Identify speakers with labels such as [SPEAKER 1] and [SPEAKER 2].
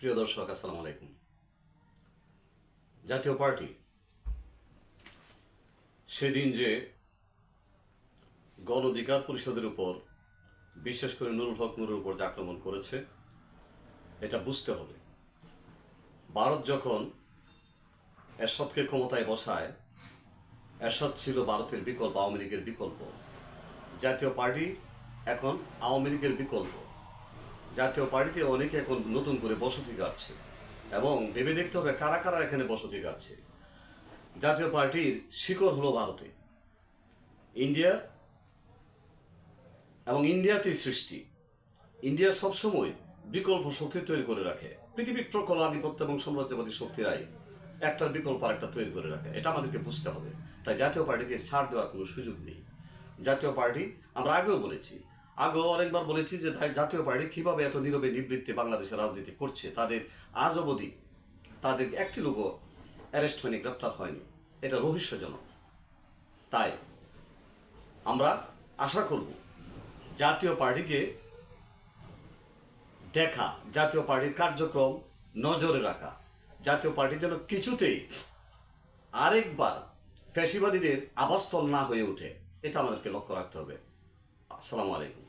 [SPEAKER 1] প্রিয় দর্শক, আসসালামু আলাইকুম। জাতীয় পার্টি সেদিন যে গণ অধিকার পরিষদের উপর বিশেষ করে নুরুল হক নুরের উপর যে আক্রমণ করেছে, এটা বুঝতে হবে। ভারত যখন এরশাদকে ক্ষমতায় বসায়, এরশাদ ছিল ভারতের বিকল্প, আওয়ামী লীগের বিকল্প। জাতীয় পার্টি এখন আওয়ামী লীগের বিকল্প। জাতীয় পার্টিতে অনেকে এখন নতুন করে বসতি গাচ্ছে এবং ভেবে দেখতে হবে কারা কারা এখানে বসতি গাচ্ছে। জাতীয় পার্টির শিকড় হলো ভারতে। ইন্ডিয়া এবং ইন্ডিয়াতেই সৃষ্টি। ইন্ডিয়া সবসময় বিকল্প শক্তি তৈরি করে রাখে। পৃথিবীর প্রকল আধিপত্য এবং সাম্রাজ্যবাদী শক্তিরাই একটার বিকল্প আরেকটা তৈরি করে রাখে। এটা আমাদেরকে বুঝতে হবে। তাই জাতীয় পার্টিকে ছাড় দেওয়ার কোনো সুযোগ নেই। জাতীয় পার্টি, আমরা আগেও বলেছি আগেও অনেকবার বলেছি যে জাতীয় পার্টি কীভাবে এত নীরবে নিবৃত্তে বাংলাদেশের রাজনীতি করছে, তাদের আজ অবধি তাদের একটি লোকও অ্যারেস্ট হয়নি, গ্রেপ্তার হয়নি, এটা রহস্যজনক। তাই আমরা আশা করব জাতীয় পার্টিকে দেখা, জাতীয় পার্টির কার্যক্রম নজরে রাখা, জাতীয় পার্টি যেন কিছুতেই আরেকবার ফ্যাসিবাদীদের আবাসস্থল না হয়ে ওঠে, এটা আমাদেরকে লক্ষ্য রাখতে হবে। আসসালামু আলাইকুম।